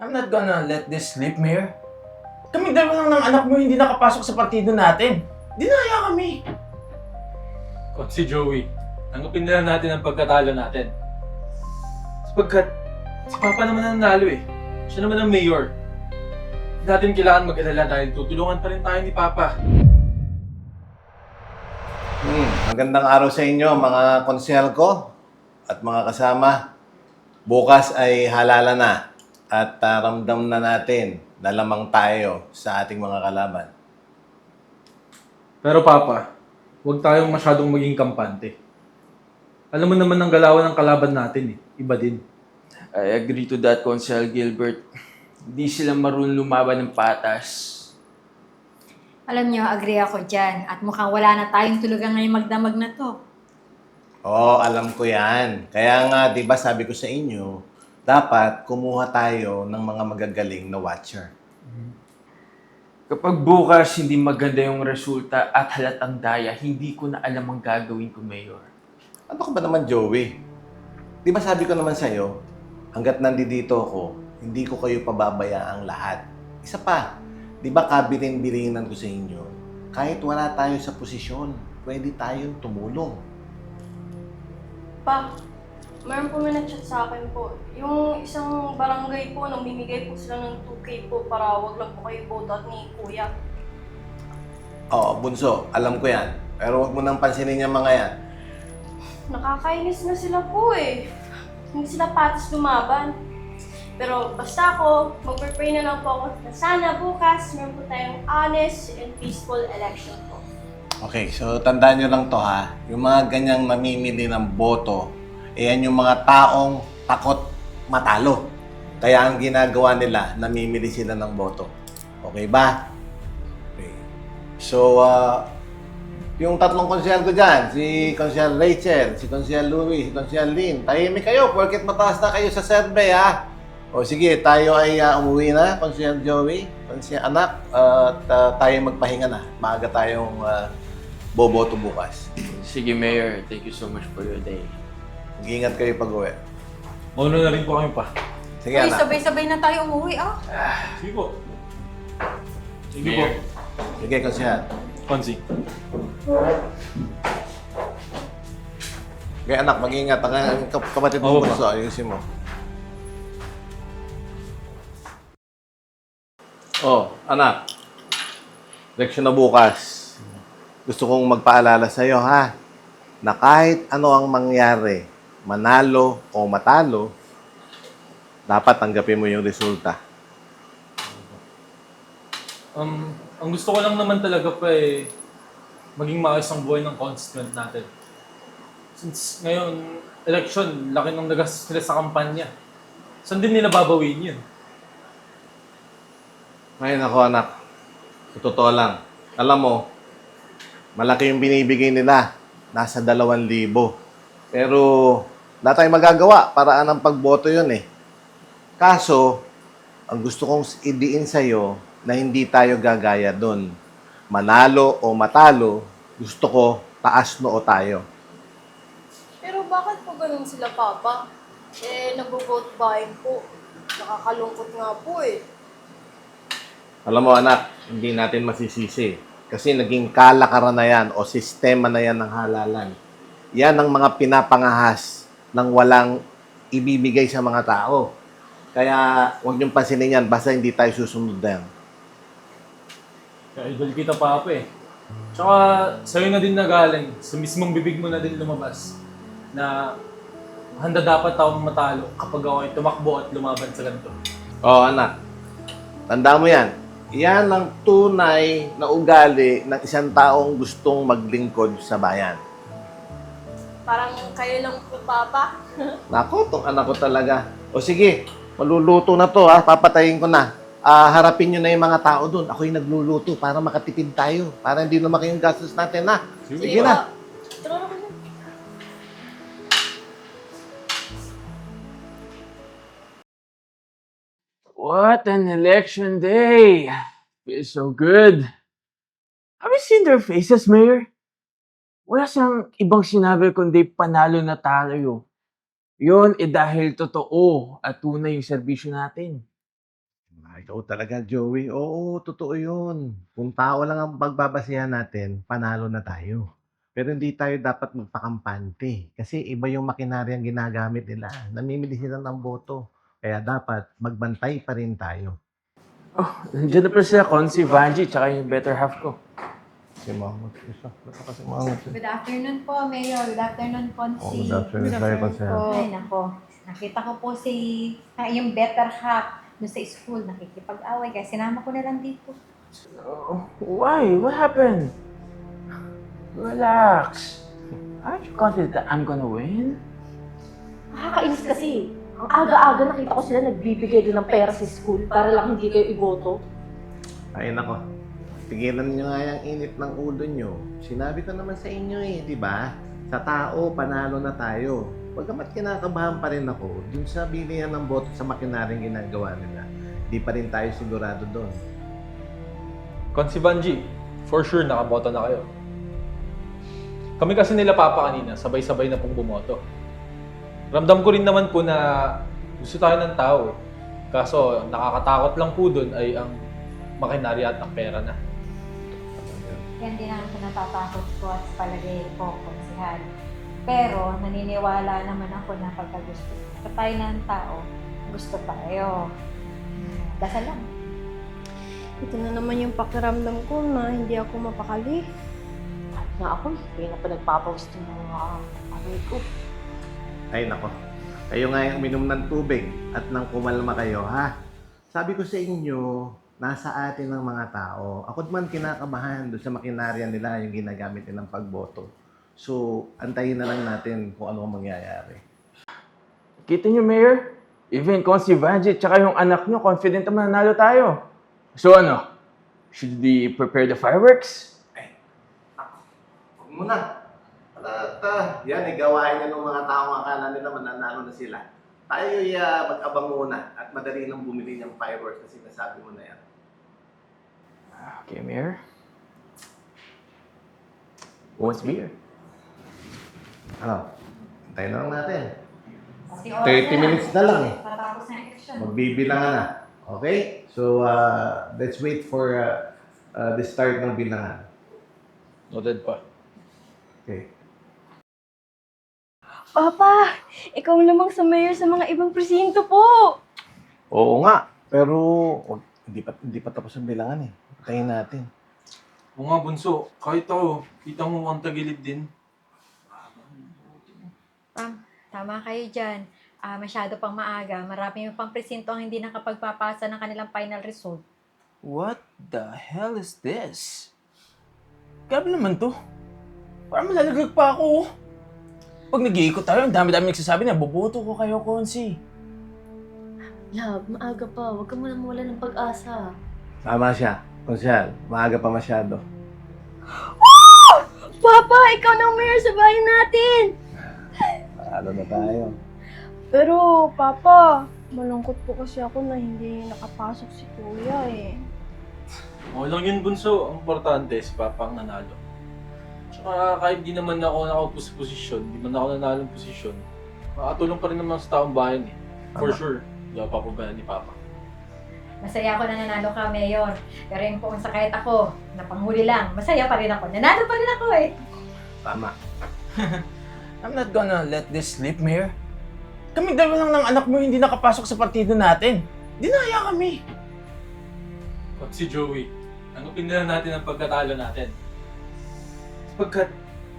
I'm not gonna let this slip, Mayor. Kami dalawa lang ng anak mo hindi nakapasok sa partido natin. Dinaya kami. Kung si Joey, tanggapin na lang natin ang pagkatalo natin. Sapagkat si Papa naman ang nanalo eh. Siya naman ang mayor. Hindi natin kailangan mag-alala dahil tutulungan pa rin tayo ni Papa. Hmm, magandang araw sa inyo mga konsehal ko at mga kasama. Bukas ay halala na at ah, ramdam na natin na lamang tayo sa ating mga kalaban. Pero Papa, huwag tayong masyadong maging kampante. Alam mo naman ang galawan ng kalaban natin eh. Iba din. I agree to that, Consel Gilbert. Hindi sila marunong lumaban ng patas. Alam niyo, agree ako dyan. At mukhang wala na tayong tulugan ngayong magdamag na to. Oo, alam ko yan. Kaya nga, di ba sabi ko sa inyo, dapat kumuha tayo ng mga magagaling na watcher. Kapag bukas hindi maganda yung resulta at halatang daya, hindi ko na alam ang gagawin ko, Mayor. Ano ka ba naman, Joey? Di ba sabi ko naman sa'yo, hanggat nandito ako, hindi ko kayo pababayaang lahat. Isa pa, di ba kabilin-bilinan ko sa inyo, kahit wala tayo sa posisyon, pwede tayong tumulong. Pa, meron po may nag-chat sa akin po. Yung isang barangay po, namimigay po sila ng 2K po para wag lang po kayo boto at ni Kuya. Oo, bunso, alam ko yan. Pero huwag mo nang pansinin yung mga yan. Nakakainis na sila po eh. Hindi sila patas lumaban. Pero basta ako, mag-pray na lang po ako na sana bukas meron po tayong honest and peaceful election po. Okay, so tandaan nyo lang to ha. Yung mga ganyang namimili ng boto, eh yan yung mga taong takot matalo. Kaya ang ginagawa nila, namimili sila ng boto. Okay ba? Okay. So, ah, yung tatlong konsyal ko dyan, si konsyal Rachel, si konsyal Louie, si konsyal Lynn, tahimik kayo, porket mataas na kayo sa survey ha. O sige, tayo ay ah, umuwi na, konsyal Joey, konsyal anak, at ah, tayo magpahinga na. Maaga tayong ah, boboto bukas. Sige, Mayor. Thank you so much for your day. Mag-ingat kayo pag-uwi. Mauna na rin po kami pa. Sige, Ay, anak. sabay-sabay na tayo umuwi, ah. Sige po. Sige po. Sige, konsyal. Konsi. Okay, anak, mag-ingat. Ang kap- kapatid mo Oo, ayusin mo. Oh, anak. Leksyon na bukas. Gusto kong magpaalala sa'yo, ha? Na kahit ano ang mangyari, manalo o matalo, dapat tanggapin mo yung resulta. Um, ang gusto ko lang naman talaga pa eh, maging maayos ang buhay ng constituent natin. Since ngayon, election, laki ng nagastos nila sa kampanya. Saan din nila babawin yun? Ngayon ako, anak. Sa totoo lang. Alam mo, malaki yung binibigay nila. Nasa dalawang libo. Pero, wala tayong magagawa. Paraan ng pagboto yun eh. Kaso, ang gusto kong idiin sa'yo na hindi tayo gagaya doon. Manalo o matalo, gusto ko taas noo tayo. Pero bakit po ganun sila, Papa? Eh, nag-vote buying po. Nakakalungkot nga po eh. Alam mo anak, hindi natin masisisi. Kasi naging kalakaran na yan o sistema na yan ng halalan. Yan ang mga pinapangahas ng walang ibibigay sa mga tao. Kaya huwag niyong pansinin yan basta hindi tayo susunod na yan. Kaya idol kita pa ako eh. Tsaka sa'yo na din nagaling, sa mismong bibig mo na din lumabas na handa dapat akong matalo kapag ako ay tumakbo at lumaban sa ganito. Oo anak, tanda mo yan. Yan ang tunay na ugali ng isang taong gustong maglingkod sa bayan. Parang kayo lang po, Papa. Nako, tong anak ko talaga. O sige, maluluto na to ha, papatayin ko na. Ah, harapin nyo na yung mga tao doon. Ako yung nagluluto para makatipid tayo. Para hindi lumaki yung gastos natin na. Sige, na. Tara na kayo. What an election day! Feels so good. Have you seen their faces, Mayor? Wala siyang ibang sinabi kundi panalo na tayo. Yun eh dahil totoo at tunay yung serbisyo natin. Ah, ikaw talaga, Joey. Oo, totoo yun. Kung tao lang ang pagbabasihan natin, panalo na tayo. Pero hindi tayo dapat magpakampante. Kasi iba yung makinaryang ginagamit nila. Namimili sila ng boto. Kaya dapat magbantay pa rin tayo. Oh, nandiyan na pala sila, Consi, Vanji, tsaka yung better half ko. Si Mahmoud. Isa. Basta kasi Mahmoud. Good afternoon po, Mayor. Good afternoon, Consi. Oh, good afternoon sa'yo, Consel. Ay, nako. Nakita ko po si ah, yung better half doon sa school. Nakikipag-away. Kaya sinama ko na lang dito. Oh, why? What happened? Relax. Aren't you confident that I'm gonna win? Nakakainis kasi. Ang aga-aga nakita ko sila nagbibigay din ng pera sa school para lang hindi kayo iboto. Ay, nako. Tigilan nyo nga yung init ng ulo nyo. Sinabi ko naman sa inyo eh, di ba? Sa tao, panalo na tayo. Pagkamat kinakabahan pa rin ako, dun sa bilihan ng boto sa makinaring ginagawa nila, di pa rin tayo sigurado doon. Kon si Banji, for sure nakaboto na kayo. Kami kasi nila Papa kanina, sabay-sabay na pong bumoto. Ramdam ko rin naman po na gusto tayo ng tao. eh. Kaso nakakatakot lang po doon ay ang makinarya at ang pera na. Yan din ang natatakot ko at palagay ko, Konsihal. Pero naniniwala naman ako na pagka gusto pa tayo ng tao, gusto tayo. Dasal lang. Ito na naman yung pakiramdam ko na hindi ako mapakali. Kahit nga ako, hindi na pa nagpapaus ng mga away ko. Ay, nako. Kayo nga yung uminom ng tubig at nang kumalma kayo, ha? Sabi ko sa inyo, nasa atin ng mga tao. Ako man kinakabahan doon sa makinarya nila yung ginagamit nilang pagboto. So, antayin na lang natin kung ano ang mangyayari. Kita niyo, Mayor? Even Consi, Vanji, tsaka yung anak niyo, confident naman nanalo tayo. So ano? Should we prepare the fireworks? Huwag muna. At uh, yan, eh, gawain na ng mga taong akala nila mananalo na sila. Tayo uh, mag-abang muna at madali nang bumili ng fireworks kasi nasabi mo na yan. Okay, Mayor. Who wants beer? Ano? Antayin na lang natin. Kasi 30 minutes na lang eh. Tatapos na yung election. Magbibilangan na. Okay? So, uh, let's wait for uh, uh, the start ng bilangan. Noted pa. Okay. Papa, ikaw namang sa mayor sa mga ibang presinto po. Oo nga. Pero, wag- hindi pa, hindi pa tapos ang bilangan eh. Antayin natin. Oo nga, Bunso. Kahit ako, kita mo ang tagilid din. Tama kayo dyan. Ah, masyado pang maaga. Marami yung pang presinto ang hindi nakapagpapasa ng kanilang final result. What the hell is this? Grabe naman to. Parang malalaglag pa ako. oh. Pag nag-iikot tayo, ang dami-dami nagsasabi na boboto ko kayo, Konsi. Love, maaga pa. Huwag ka muna mawala ng pag-asa. Tama siya. Konsyal, maaga pa masyado. Papa, ikaw na mayor sa bahay natin. Paano na tayo? Pero, Papa, malungkot po kasi ako na hindi nakapasok si Kuya eh. Okay lang yun, Bunso. Ang importante, si Papa ang nanalo. Tsaka kahit di naman ako nakaupo sa posisyon, di man ako nanalo ng posisyon, makatulong pa rin naman sa taong bayan eh. For Tama. sure, di ako papabayaan ni Papa. Masaya ako na nanalo ka, Mayor. Pero yung kung sa kahit ako, napanghuli lang, masaya pa rin ako. Nanalo pa rin ako eh. Tama. I'm not gonna let this slip, Mayor. Kami dalawa lang ng anak mo hindi nakapasok sa partido natin. Dinaya kami. At si Joey, na lang natin ang pagkatalo natin. Sapagkat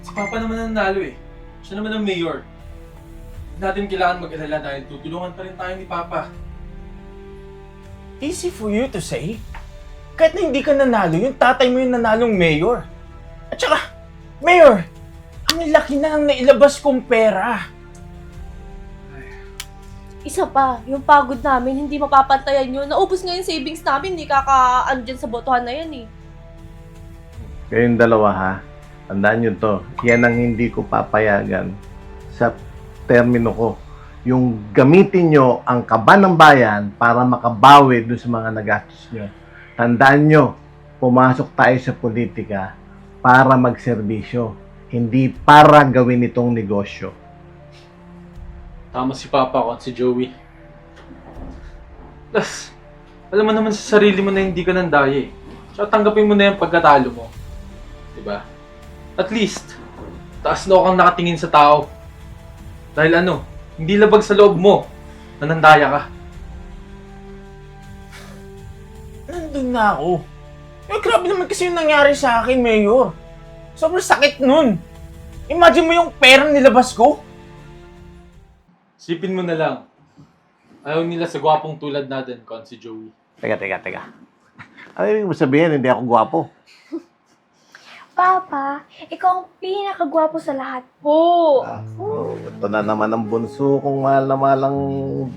si Papa naman ang nanalo eh. Siya naman ang mayor. Natin kailangan mag-alala dahil tutulungan pa rin tayo ni Papa. Easy for you to say. Kahit na hindi ka nanalo, yung tatay mo yung nanalong mayor. At saka, Mayor, ang laki na ang nailabas kong pera. Isa pa, yung pagod namin, hindi mapapantayan yun. Naubos nga yung savings namin, hindi kaka, ano dyan sa botohan na yan eh. Kayong dalawa ha, tandaan nyo to, yan ang hindi ko papayagan sa termino ko. Yung gamitin nyo ang kaba ng bayan para makabawi doon sa mga nagastos nyo. Tandaan nyo, pumasok tayo sa politika para magserbisyo, hindi para gawin itong negosyo. Tama si Papa ko at si Joey. Plus, alam mo naman sa sarili mo na hindi ka nandaya eh. Tsaka tanggapin mo na yung pagkatalo mo. Diba? At least, taas na kang nakatingin sa tao. Dahil ano, hindi labag sa loob mo na nandaya ka. Nandun na ako. Eh, grabe naman kasi yung nangyari sa akin, Mayor. Sobrang sakit nun. Imagine mo yung pera nilabas ko. Sipin mo na lang. Ayaw nila sa gwapong tulad natin, kon si Joey. Teka, teka, teka. Ano mo sabihin, hindi ako gwapo? Papa, ikaw ang pinakagwapo sa lahat po. Oh, ito na naman ang bunso kung mahal na mahal ang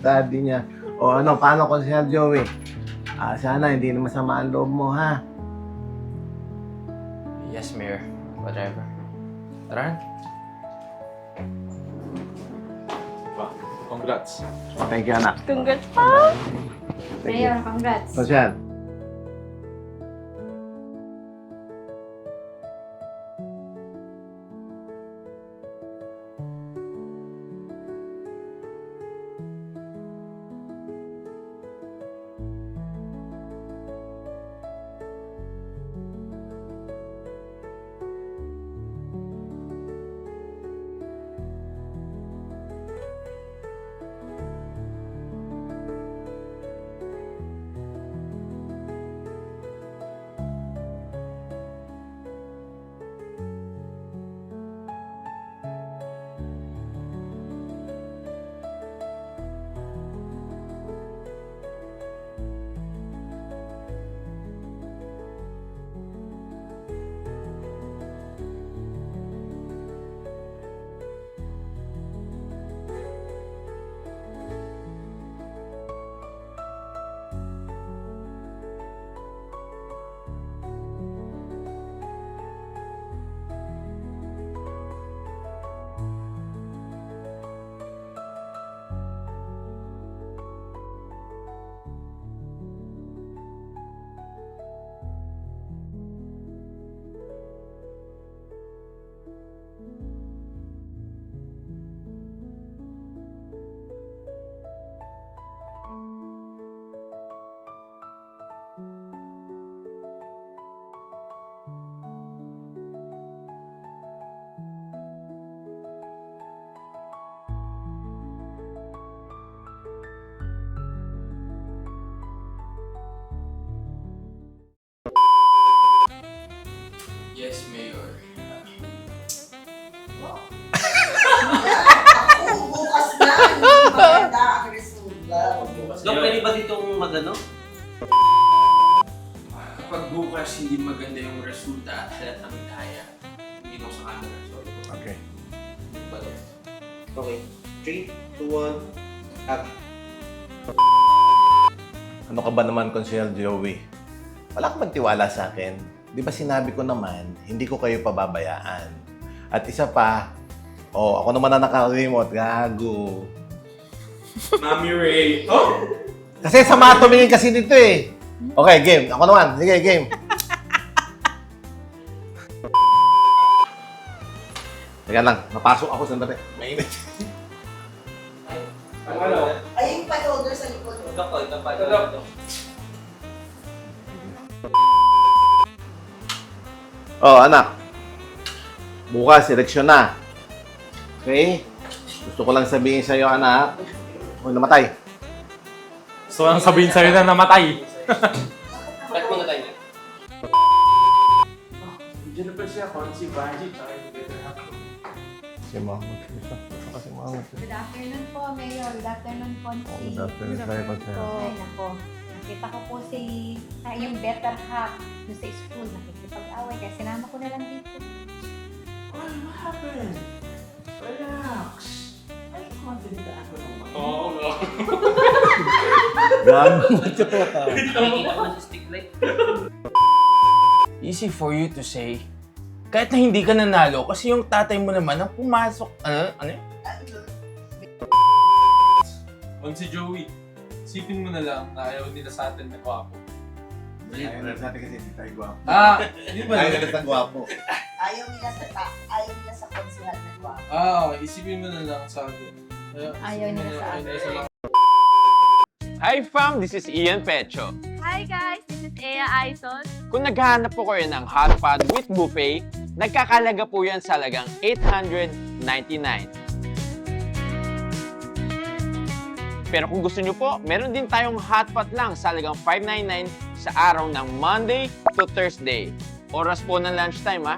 daddy niya. O ano, paano ko siya, Joey? Ah, sana hindi na masama ang loob mo, ha? Yes, Mayor. Whatever. Tara. Diba? Congrats. Thank you, anak. Congrats pa. Mayor, congrats. Social. Bukas na, hindi maganda ang resulta. Dok, pwede ba ditong magano? Kapag bukas hindi maganda yung resulta at halatang kaya, hindi ko sa camera. Sorry. Okay. Balo. Okay. 3, 2, 1, action. Ano ka ba naman, Consiel Joey? Wala ka bang tiwala sa akin? Di ba sinabi ko naman, hindi ko kayo pababayaan. At isa pa, oh, ako naman na naka-remote, gago. Mami Ray. Oh! Kasi sama tumingin kasi dito eh. Okay, game. Ako naman. Sige, game. Teka lang, napasok ako sandali. Mainit. Ano? Ay, yung pa-order sa likod. Ito pa. Ito, Dok. ito. Oh, anak. Bukas, eleksyon na. Okay? Gusto ko lang sabihin sa'yo, anak. Huwag namatay. So, ang sabihin sa'yo na namatay. Ba't tayo? Diyan na pa siya, Konsi, Banji, tsaka yung ko. Si Mama. Kasi Mama. Good afternoon po, Mayor. Good afternoon, Consi. Oh, good afternoon sa'yo, Consi. Ay, nako. Nakita ko po si ah, yung better half doon sa school. Nakikipag-away kaya sinama ko na lang dito. Well, what happened? Relax. Ay, confident na ako naman. Oo, no. Gago. Nakikita ko na sa stick light. Easy for you to say. Kahit na hindi ka nanalo, kasi yung tatay mo naman ang pumasok, ano, ano yun? Kon si Joey. Sipin mo na lang na ayaw nila sa atin na gwapo. Ayaw na sa atin kasi hindi tayo gwapo. Ah, hindi ba? Ayaw na sa gwapo. Ayaw nila sa ta, ayaw nila sa konsihan na gwapo. Ah, okay. isipin mo na lang sa atin. Ayaw nila sa mga Hi fam, this is Ian Pecho. Hi guys, this is Ea Aizon. Kung naghahanap po kayo ng hot pot with buffet, nagkakalaga po yan sa lagang 899. Pero kung gusto nyo po, meron din tayong hot pot lang sa lagang 599 sa araw ng Monday to Thursday. Oras po ng lunchtime ha.